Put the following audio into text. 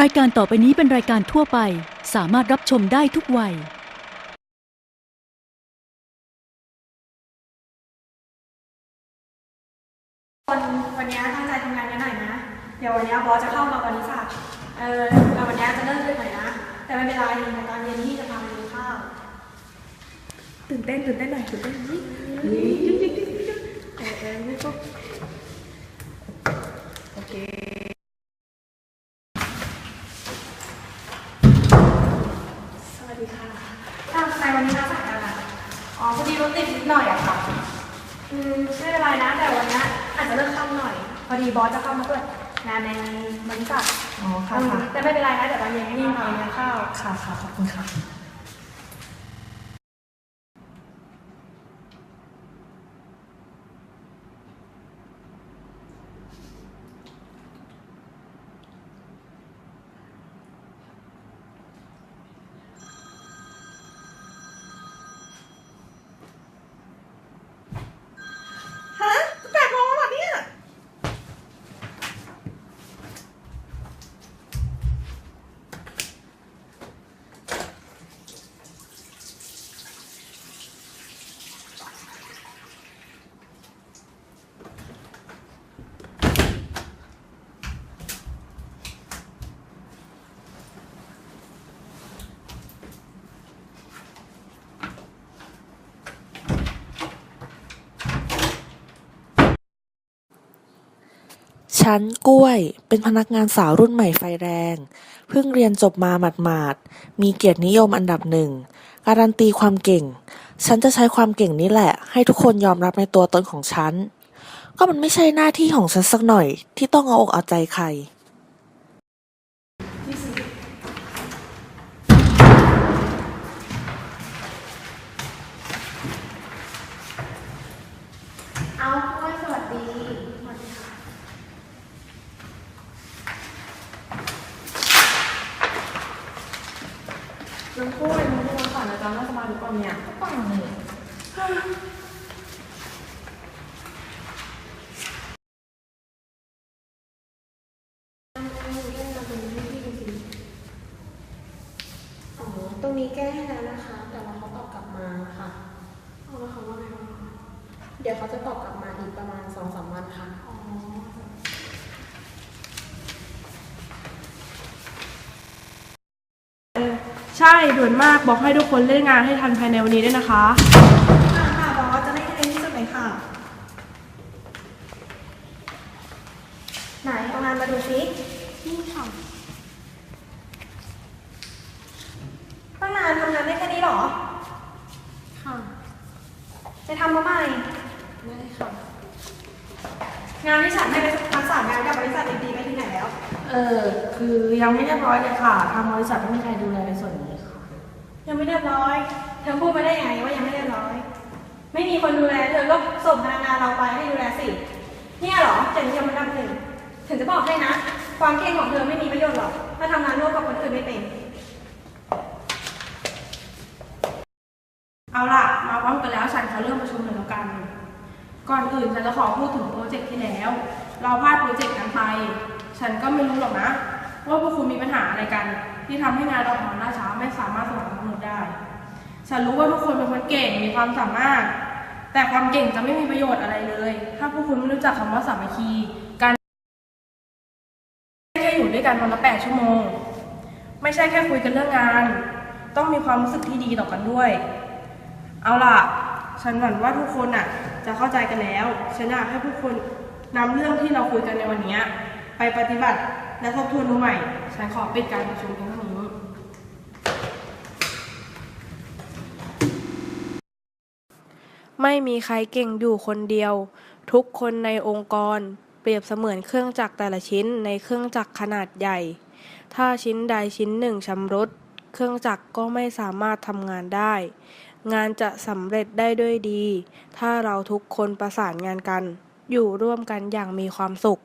รายการต่อไปนี้เป็นรายการทั่วไป สามารถรับชมได้ทุกวัย คนวันนี้ตั้งใจทำงานกันหน่อยนะ เดี๋ยววันนี้บอสจะเข้ามาบริษัทเออแต่วันนี้จะเลิกดึกหน่อยนะ แต่ไม่เป็นไรในตอนเย็นที่จะพาไปกินข้าว ตื่นเต้นตื่นเต้นหน่อยตื่นเต้นนิดเฮ้ยจิ๊กจิ๊กจิ๊กจิ๊กเออเออไม่ก็โอเค ดีค่ะอ้าวทำไมวันนี้มาสายกันอะ อ๋อพอดีรถติดนิดหน่อยอะค่ะ อืมไม่เป็นไรนะ แต่วันนี้อาจจะเลิกค่ำหน่อย พอดีบอสจะเข้ามาตรวจงานในบริษัทอ๋อค่ะอืมค่ะ แต่ไม่เป็นไรนะเดี๋ยวตอนเย็นนี่พาไปกินข้าว ค่ะค่ะขอบคุณค่ะ ฮะแปดโมงแล้วเหรอเนี่ย ฉันกล้วย เป็นพนักงานสาวรุ่นใหม่ไฟแรง เพิ่งเรียนจบมาหมาดๆ มีเกียรตินิยมอันดับหนึ่ง การันตีความเก่ง ฉันจะใช้ความเก่งนี้แหละ ให้ทุกคนยอมรับในตัวตนของฉัน ก็มันไม่ใช่หน้าที่ของฉันสักหน่อย ที่ต้องเอาอกเอาใจใคร เอากล้วยสวัสดีสวัสดีค่ะ น้องกล้วยน้องกล้วยก่อนนะจ๊ะน่าสบาหรือเปล่าเนี่ยก็ปังเลยอ๋อ ตรงนี้แก้ให้แล้วนะคะ แต่ว่าเขาตอบกลับมาค่ะ เอาแล้วเขาว่าไงบ้างคะเดี๋ยวเขาจะตอบกลับมาอีกประมาณสองสามวันค่ะ อ๋อ ใช่ด่วนมากบอกให้ทุกคนเล่นงานให้ทันภายในวันนี้ด้วยนะคะ ค่ะค่ะบอสจะได้ให้เร็วที่สุดเลยค่ะ ไหนเอางานมาดูซินี่ค่ะตั้งนานทำงานได้แค่นี้เหรอ ค่ะ จะทำมาใหม่ได้ค่ะ งานที่ฉันให้ไปรักษางานกับบริษัทดีๆไปที่ไหนแล้ว เออ คือยังไม่เรียบร้อยเลยค่ะ ทางบริษัทไม่มีใครดูแลในส่วนนี้ค่ะ ยังไม่เรียบร้อย เธอพูดมาได้ไงว่ายังไม่เรียบร้อย ไม่มีคนดูแล เธอก็ส่งพนักงานเราไปให้ดูแลสิ เนี่ยหรอเจนยังไม่ดับหนึ่ง ถึงจะบอกให้นะ ความเก่งของเธอไม่มีประโยชน์หรอก ถ้าทำงานร่วมกับคนอื่นไม่เป็น เอาล่ะ มาพร้อมกันแล้วฉันขอเริ่มประชุมเลยแล้วกัน ก่อนอื่นฉันจะขอพูดถึงโปรเจกต์ที่แล้ว เราพลาดโปรเจกต์นั้นไป ฉันก็ไม่รู้หรอกนะ ว่าพวกคุณมีปัญหาอะไรกัน ที่ทำให้งานออกมาล่าช้าไม่สามารถสรุปกำหนดได้ ฉันรู้ว่าทุกคนเป็นคนเก่งมีความสามารถ แต่ความเก่งจะไม่มีประโยชน์อะไรเลย ถ้าพวกคุณไม่รู้จักคำว่าสามัคคี การแค่อยู่ด้วยกันวันละแปดชั่วโมง ไม่ใช่แค่คุยกันเรื่องงาน ต้องมีความรู้สึกที่ดีต่อกันด้วย เอาล่ะ ฉันหวังว่าทุกคนน่ะ จะเข้าใจกันแล้ว ฉันอยากให้ทุกคนนำเรื่องที่เราคุยกันในวันนี้ ไปปฏิบัติและทบทวนดูใหม่ฉันขอปิดการประชุมเพียงเท่านี้ไม่มีใครเก่งอยู่คนเดียว ทุกคนในองค์กร เปรียบเสมือนเครื่องจักรแต่ละชิ้นในเครื่องจักรขนาดใหญ่ ถ้าชิ้นใดชิ้นหนึ่งชำรุดเครื่องจักรก็ไม่สามารถทำงานได้ งานจะสำเร็จได้ด้วยดี ถ้าเราทุกคนประสานงานกัน อยู่ร่วมกันอย่างมีความสุข